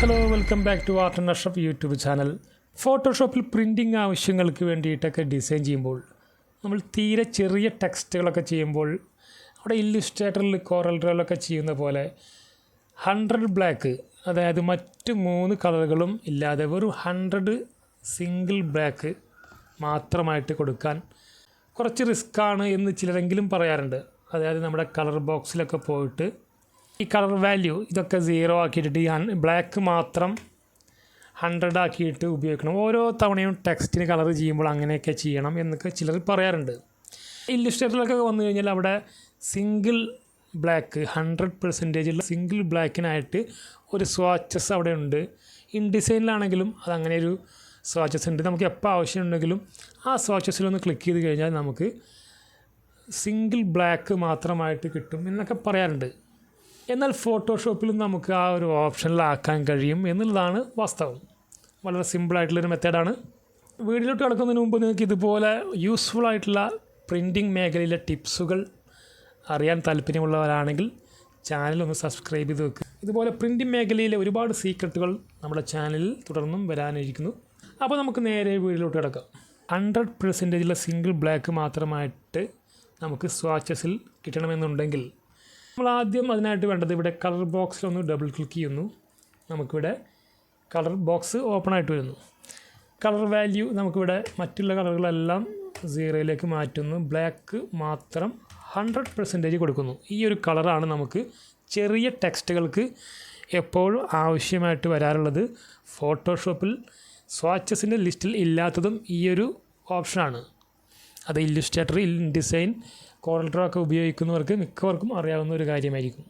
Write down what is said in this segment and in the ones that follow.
Hello welcome back to art and Ashraf YouTube channel ഫോട്ടോഷോപ്പിൽ printing ആവശ്യങ്ങൾക്ക് വേണ്ടിയിട്ടൊക്കെ design ചെയ്യുമ്പോൾ നമ്മൾ തീരെ ചെറിയ ടെക്സ്റ്റുകളൊക്കെ ചെയ്യുമ്പോൾ അവിടെ ഇല്ലുസ്ട്രേറ്ററിൽ കോറൽ ചെയ്യുന്ന പോലെ ഹൺഡ്രഡ് ബ്ലാക്ക് അതായത് മറ്റ് മൂന്ന് കളറുകളും ഇല്ലാതെ വെറും ഹൺഡ്രഡ് സിംഗിൾ ബ്ലാക്ക് മാത്രമായിട്ട് കൊടുക്കാൻ കുറച്ച് റിസ്ക്കാണ് എന്ന് ചിലരെങ്കിലും പറയാറുണ്ട്. അതായത് നമ്മുടെ കളർ ബോക്സിലൊക്കെ പോയിട്ട് ഈ കളർ വാല്യൂ ഇതൊക്കെ സീറോ ആക്കിയിട്ട് ഈ ബ്ലാക്ക് മാത്രം ഹൺഡ്രഡ് ആക്കിയിട്ട് ഉപയോഗിക്കണം. ഓരോ തവണയും ടെക്സ്റ്റിന് കളർ ചെയ്യുമ്പോൾ അങ്ങനെയൊക്കെ ചെയ്യണം എന്നൊക്കെ ചിലർ പറയാറുണ്ട്. ഇല്ലുസ്ട്രേറ്ററിലൊക്കെ വന്നു കഴിഞ്ഞാൽ അവിടെ സിംഗിൾ ബ്ലാക്ക് ഹൺഡ്രഡ് പെർസെന്റേജുള്ള സിംഗിൾ ബ്ലാക്കിനായിട്ട് ഒരു സ്വാച്ചസ് അവിടെ ഉണ്ട്. ഇൻഡിസൈനിലാണെങ്കിലും അത് അങ്ങനെ ഒരു സ്വാച്ചസ് ഉണ്ട്. നമുക്ക് എപ്പോൾ ആവശ്യമുണ്ടെങ്കിലും ആ സ്വാച്ചസിലൊന്ന് ക്ലിക്ക് ചെയ്ത് കഴിഞ്ഞാൽ നമുക്ക് സിംഗിൾ ബ്ലാക്ക് മാത്രമായിട്ട് കിട്ടും എന്നൊക്കെ പറയാറുണ്ട്. എന്നാൽ ഫോട്ടോഷോപ്പിലും നമുക്ക് ആ ഒരു ഓപ്ഷനിലാക്കാൻ കഴിയും എന്നുള്ളതാണ് വാസ്തവം. വളരെ സിമ്പിളായിട്ടുള്ളൊരു മെത്തേഡാണ്. വീഡിയോയിലോട്ട് കിടക്കുന്നതിന് മുമ്പ് നിങ്ങൾക്ക് ഇതുപോലെ യൂസ്ഫുൾ ആയിട്ടുള്ള പ്രിന്റിംഗ് മേഖലയിലെ ടിപ്സുകൾ അറിയാൻ താല്പര്യമുള്ളവരാണെങ്കിൽ ചാനൽ ഒന്ന് സബ്സ്ക്രൈബ് ചെയ്ത് വെക്കുക ഇതുപോലെ പ്രിന്റിംഗ് മേഖലയിലെ ഒരുപാട് സീക്രട്ടുകൾ നമ്മുടെ ചാനലിൽ തുടർന്നും വരാനിരിക്കുന്നു. അപ്പോൾ നമുക്ക് നേരെ വീഡിയോയിലോട്ട് കിടക്കാം. ഹൺഡ്രഡ് പെർസെന്റേജുള്ള സിംഗിൾ ബ്ലാക്ക് മാത്രമായിട്ട് നമുക്ക് സ്വാച്ചസിൽ കിട്ടണമെന്നുണ്ടെങ്കിൽ നമ്മൾ ആദ്യം അതിനായിട്ട് വേണ്ടത് ഇവിടെ കളർ ബോക്സിലൊന്ന് ഡബിൾ ക്ലിക്ക് ചെയ്യുന്നു. നമുക്കിവിടെ കളർ ബോക്സ് ഓപ്പൺ ആയിട്ട് വരുന്നു. കളർ വാല്യൂ നമുക്കിവിടെ മറ്റുള്ള കളറുകളെല്ലാം സീറോയിലേക്ക് മാറ്റുന്നു. ബ്ലാക്ക് മാത്രം ഹൺഡ്രഡ് പെർസെന്റേജ് കൊടുക്കുന്നു. ഈ ഒരു കളറാണ് നമുക്ക് ചെറിയ ടെക്സ്റ്റുകൾക്ക് എപ്പോഴും ആവശ്യമായിട്ട് വരാറുള്ളത്. ഫോട്ടോഷോപ്പിൽ സ്വാച്ചസിന്റെ ലിസ്റ്റിൽ ഇല്ലാത്തതും ഈ ഒരു ഓപ്ഷനാണ് അത് Illustrator InDesign coral draw ഒക്കെ ഉപയോഗിക്കുന്നവർക്ക് മിക്കവർക്കും അറിയാവുന്ന ഒരു കാര്യമായിരിക്കും.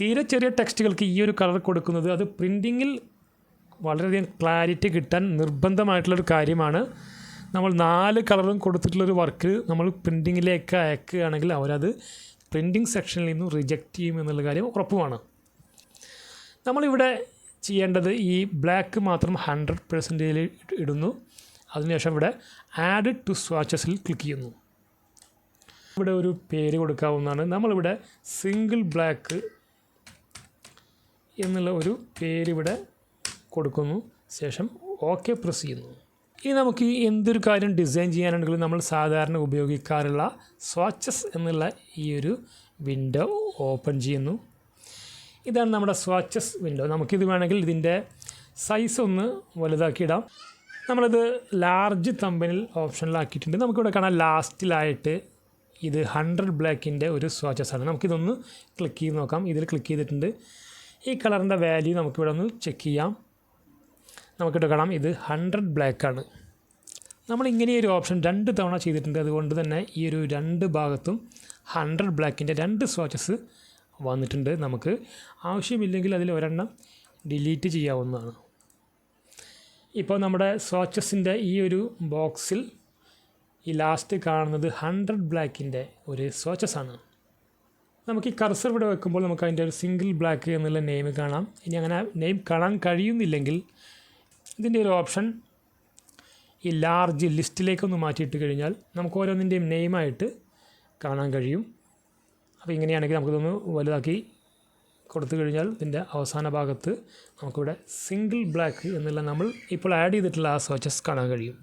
തീരെ ചെറിയ ടെക്സ്റ്റുകൾക്ക് ഈ ഒരു കളർ കൊടുക്കുന്നത് അത് പ്രിന്റിങ്ങിൽ വളരെയധികം ക്ലാരിറ്റി കിട്ടാൻ നിർബന്ധമായിട്ടുള്ളൊരു കാര്യമാണ്. നമ്മൾ നാല് കളറും കൊടുത്തിട്ടുള്ളൊരു വർക്ക് നമ്മൾ പ്രിന്റിങ്ങിലേക്ക് അയക്കുകയാണെങ്കിൽ അവരത് പ്രിന്റിങ് സെക്ഷനിൽ നിന്നും റിജക്റ്റ് ചെയ്യും എന്നുള്ള കാര്യം ഉറപ്പുമാണ്. നമ്മളിവിടെ ചെയ്യേണ്ടത് ഈ ബ്ലാക്ക് മാത്രം ഹൺഡ്രഡ് പെർസെന്റേജിൽ ഇടുന്നു. അതിനുശേഷം ഇവിടെ ആഡ് ടു സ്വാച്ചസിൽ ക്ലിക്ക് ചെയ്യുന്നു. ഇവിടെ ഒരു പേര് കൊടുക്കാവുന്നതാണ്. നമ്മളിവിടെ സിംഗിൾ ബ്ലാക്ക് എന്നുള്ള ഒരു പേരിവിടെ കൊടുക്കുന്നു. ശേഷം ഓക്കെ പ്രസ് ചെയ്യുന്നു. ഇനി നമുക്ക് എന്തൊരു കാര്യം ഡിസൈൻ ചെയ്യാനുണ്ടെങ്കിലും നമ്മൾ സാധാരണ ഉപയോഗിക്കാറുള്ള സ്വാച്ചസ് എന്നുള്ള ഈ ഒരു വിൻഡോ ഓപ്പൺ ചെയ്യുന്നു. ഇതാണ് നമ്മുടെ സ്വാച്ചസ് വിൻഡോ നമുക്കിത് വേണമെങ്കിൽ ഇതിന്റെ സൈസ് ഒന്ന് വലുതാക്കിയിടാം. നമ്മളിത് ലാർജ് തമ്പനിൽ ഓപ്ഷനിലാക്കിയിട്ടുണ്ട് നമുക്കിവിടെ കാണാം ലാസ്റ്റിലായിട്ട് ഇത് ഹൺഡ്രഡ് ബ്ലാക്കിന്റെ ഒരു സ്വാച്ചസ് ആണ്. നമുക്കിതൊന്ന് ക്ലിക്ക് ചെയ്ത് നോക്കാം. ഇതിൽ ക്ലിക്ക് ചെയ്തിട്ടുണ്ട്. ഈ കളറിന്റെ വാല്യൂ നമുക്കിവിടെ ഒന്ന് ചെക്ക് ചെയ്യാം. നമുക്കിവിടെ കാണാം ഇത് ഹൺഡ്രഡ് ബ്ലാക്കാണ് നമ്മൾ ഇങ്ങനെ ഒരു ഓപ്ഷൻ രണ്ട് തവണ ചെയ്തിട്ടുണ്ട്. അതുകൊണ്ട് തന്നെ ഈ ഒരു രണ്ട് ഭാഗത്തും ഹൺഡ്രഡ് ബ്ലാക്കിന്റെ രണ്ട് സ്വാച്ചസ് വന്നിട്ടുണ്ട്. നമുക്ക് ആവശ്യമില്ലെങ്കിൽ അതിൽ ഒരെണ്ണം ഡിലീറ്റ് ചെയ്യാവുന്നതാണ്. ഇപ്പോൾ നമ്മുടെ സ്വാച്ചസിന്റെ ഈ ഒരു ബോക്സിൽ ഈ ലാസ്റ്റ് കാണുന്നത് ഹൺഡ്രഡ് ബ്ലാക്കിന്റെ ഒരു സ്വാച്ചസ് ആണ് നമുക്ക് ഈ കർസർ ഇവിടെ വെക്കുമ്പോൾ നമുക്ക് അതിന്റെ ഒരു സിംഗിൾ ബ്ലാക്ക് എന്നുള്ള നെയിം കാണാം. ഇനി അങ്ങനെ നെയിം കാണാൻ കഴിയുന്നില്ലെങ്കിൽ ഇതിന്റെ ഒരു ഓപ്ഷൻ ഈ ലാർജ് ലിസ്റ്റിലേക്കൊന്ന് മാറ്റിയിട്ട് കഴിഞ്ഞാൽ നമുക്ക് ഓരോന്നിന്റെയും നെയിമായിട്ട് കാണാൻ കഴിയും. അപ്പോൾ ഇങ്ങനെയാണെങ്കിൽ നമുക്കിതൊന്ന് വലുതാക്കി കൊടുത്തു കഴിഞ്ഞാൽ ഇതിന്റെ അവസാന ഭാഗത്ത് നമുക്കിവിടെ സിംഗിൾ ബ്ലാക്ക് എന്നുള്ള നമ്മൾ ഇപ്പോൾ ആഡ് ചെയ്തിട്ടുള്ള ആ സ്വാച്ചസ് കാണാൻ കഴിയും.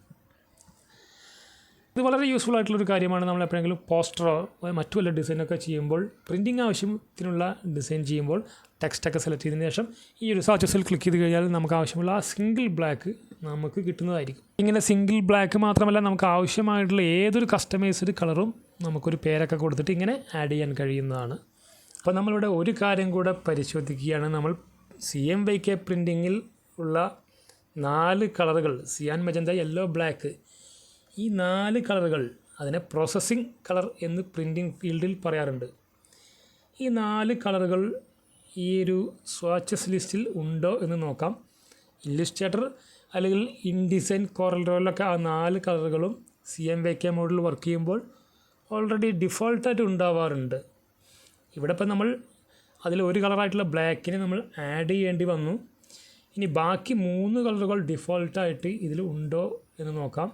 ഇത് വളരെ യൂസ്ഫുൾ ആയിട്ടുള്ളൊരു കാര്യമാണ് നമ്മൾ എപ്പോഴെങ്കിലും പോസ്റ്ററോ മറ്റു വല്ല ഡിസൈനൊക്കെ ചെയ്യുമ്പോൾ പ്രിന്റിങ് ആവശ്യത്തിനുള്ള ഡിസൈൻ ചെയ്യുമ്പോൾ ടെക്സ്റ്റൊക്കെ സെലക്ട് ചെയ്തതിന് ശേഷം ഈ ഒരു സാച്ചസിൽ ക്ലിക്ക് ചെയ്ത് കഴിഞ്ഞാൽ നമുക്ക് ആവശ്യമുള്ള ആ സിംഗിൾ ബ്ലാക്ക് നമുക്ക് കിട്ടുന്നതായിരിക്കും. ഇങ്ങനെ സിംഗിൾ ബ്ലാക്ക് മാത്രമല്ല നമുക്ക് ആവശ്യമായിട്ടുള്ള ഏതൊരു കസ്റ്റമൈസ്ഡ് കളറും നമുക്കൊരു പേരൊക്കെ കൊടുത്തിട്ട് ഇങ്ങനെ ആഡ് ചെയ്യാൻ കഴിയുന്നതാണ്. അപ്പോൾ നമ്മളിവിടെ ഒരു കാര്യം കൂടെ പരിശോധിക്കുകയാണ്. നമ്മൾ സി എം വൈ കെ പ്രിന്റിങ്ങിൽ ഉള്ള നാല് കളറുകൾ സിയാൻ മജന്ത യെല്ലോ ബ്ലാക്ക് ഈ നാല് കളറുകൾ അതിനെ പ്രോസസ്സിംഗ് കളർ എന്ന് പ്രിന്റിംഗ് ഫീൽഡിൽ പറയാറുണ്ട്. ഈ നാല് കളറുകൾ ഈ ഒരു സ്വാച്ചസ് ലിസ്റ്റിൽ ഉണ്ടോ എന്ന് നോക്കാം. ഇല്ലുസ്ട്രേറ്റർ അല്ലെങ്കിൽ ഇൻഡിസൈൻ കോറൽ റോയിലൊക്കെ ആ നാല് കളറുകളും സി എം വൈ കെ മോഡിൽ വർക്ക് ചെയ്യുമ്പോൾ ഓൾറെഡി ഡിഫോൾട്ടായിട്ട് ഉണ്ടാവാറുണ്ട്. ഇവിടെ ഇപ്പം നമ്മൾ അതിൽ ഒരു കളറായിട്ടുള്ള ബ്ലാക്കിനെ നമ്മൾ ആഡ് ചെയ്യേണ്ടി വന്നു. ഇനി ബാക്കി മൂന്ന് കളറുകൾ ഡിഫോൾട്ടായിട്ട് ഇതിൽ ഉണ്ടോ എന്ന് നോക്കാം.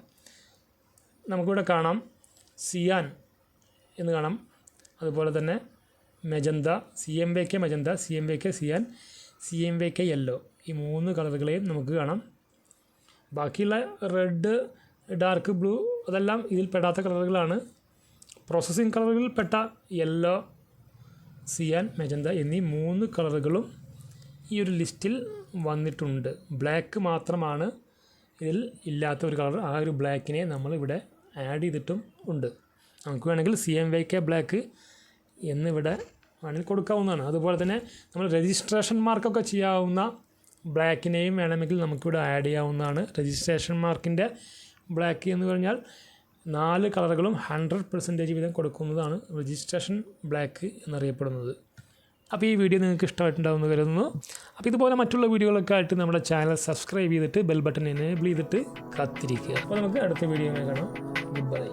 നമുക്കിവിടെ കാണാം സിയാൻ എന്ന് കാണാം. അതുപോലെ തന്നെ magenta C M Y K magenta C M Y K cyan C M Y K yellow ഈ മൂന്ന് കളറുകളെയും നമുക്ക് കാണാം. ബാക്കിയുള്ള റെഡ് ഡാർക്ക് ബ്ലൂ അതെല്ലാം ഇതിൽ പെടാത്ത കളറുകളാണ്. പ്രോസസ്സിങ് കളറുകളിൽ പെട്ട യെല്ലോ സിയാൻ മെജന്ത എന്നീ മൂന്ന് കളറുകളും ഈ ഒരു ലിസ്റ്റിൽ വന്നിട്ടുണ്ട്. ബ്ലാക്ക് മാത്രമാണ് ഇതിൽ ഇല്ലാത്ത ഒരു കളർ. ആ ഒരു ബ്ലാക്കിനെ നമ്മളിവിടെ ആഡ് ചെയ്തിട്ടും ഉണ്ട്. നമുക്ക് വേണമെങ്കിൽ C M Y K black എന്നിവിടെ വേണമെങ്കിൽ കൊടുക്കാവുന്നതാണ്. അതുപോലെ തന്നെ നമ്മൾ രജിസ്ട്രേഷൻ മാർക്കൊക്കെ ചെയ്യാവുന്ന ബ്ലാക്കിനെയും വേണമെങ്കിൽ നമുക്കിവിടെ ആഡ് ചെയ്യാവുന്നതാണ്. രജിസ്ട്രേഷൻ മാർക്കിന്റെ ബ്ലാക്ക് എന്ന് പറഞ്ഞാൽ നാല് കളറുകളും ഹൺഡ്രഡ് പെർസെന്റേജ് വീതം കൊടുക്കുന്നതാണ് രജിസ്ട്രേഷൻ ബ്ലാക്ക് എന്നറിയപ്പെടുന്നത്. അപ്പോൾ ഈ വീഡിയോ നിങ്ങൾക്ക് ഇഷ്ടമായിട്ടുണ്ടാവുമെന്ന് കരുതുന്നു. അപ്പോൾ ഇതുപോലെ മറ്റുള്ള വീഡിയോകളൊക്കെ ആയിട്ട് നമ്മുടെ ചാനൽ സബ്സ്ക്രൈബ് ചെയ്തിട്ട് ബെൽ ബട്ടൺ എനേബിൾ ചെയ്തിട്ട് കാത്തിരിക്കുക. അപ്പോൾ നമുക്ക് അടുത്ത വീഡിയോ കാണാം. Good bye